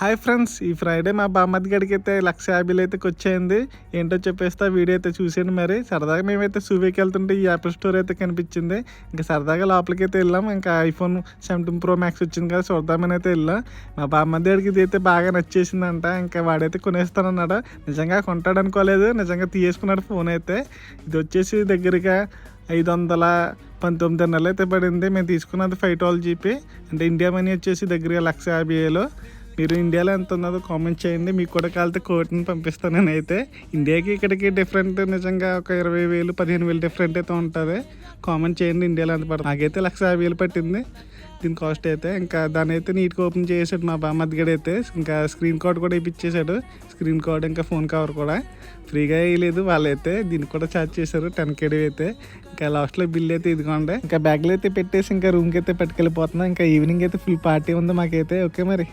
Hi friends ఈ Friday మా బామ్మది గడికి అయితే లక్ష యాభైలు అయితే వచ్చేయండి ఏంటో చెప్పేస్తే వీడియో అయితే చూసాను మరి. సరదాగా మేమైతే సూవేకి వెళ్తుంటే ఈ యాపిల్ స్టోర్ అయితే కనిపించింది. ఇంకా సరదాగా లోపలికి అయితే వెళ్ళాం. ఇంకా ఐఫోన్ సెవెంటీన్ ప్రో మ్యాక్స్ వచ్చింది కదా చూద్దామని అయితే వెళ్ళాం. మా బామ్మది గడికి ఇది అయితే బాగా నచ్చేసిందంట. ఇంకా వాడైతే కొనేస్తానన్నాడు. నిజంగా కొంటాడు అనుకోలేదు నిజంగా తీసుకున్నాడు ఫోన్ అయితే. ఇది వచ్చేసి దగ్గరగా ఐదు వందల పంతొమ్మిది నెలలు అయితే పడింది. మేము తీసుకున్నది ఫైవ్ ట్వెల్వ్ జీపీ. అంటే ఇండియా మనీ వచ్చేసి దగ్గరగా లక్ష యాభై వేలు. మీరు ఇండియాలో ఎంత ఉన్నదో కామెంట్ చేయండి. మీకు కూడా కాలితే కోటిని పంపిస్తాను నేను అయితే ఇండియాకి ఇక్కడికి డిఫరెంట్ నిజంగా ఒక ఇరవై వేలు పదిహేను వేలు డిఫరెంట్ అయితే ఉంటుంది. కామెంట్ చేయండి ఇండియాలో ఎంత పడుతుంది. నాకైతే లక్ష యాభై వేలు పట్టింది. దీని కాస్ట్ అయితే. ఇంకా దాని అయితే నీట్గా ఓపెన్ చేసాడు మా బామ్మద్దిగడ అయితే. ఇంకా స్క్రీన్ కార్డ్ కూడా ఇప్పించేశాడు. స్క్రీన్ కార్డ్ ఇంకా ఫోన్ కవర్ కూడా. ఫ్రీగా వేయలేదు. వాళ్ళైతే దీనికి కూడా ఛార్జ్ చేశారు. టెన్ కేడీ అయితే. ఇంకా లాస్ట్లో బిల్ అయితే ఇదిగోండి. ఇంకా బ్యాగ్లో అయితే పెట్టేసి ఇంకా రూమ్కి అయితే పట్టుకెళ్ళిపోతున్నాం. ఇంకా ఈవినింగ్ అయితే ఫుల్ పార్టీ ఉంది మాకైతే. ఓకే మరి?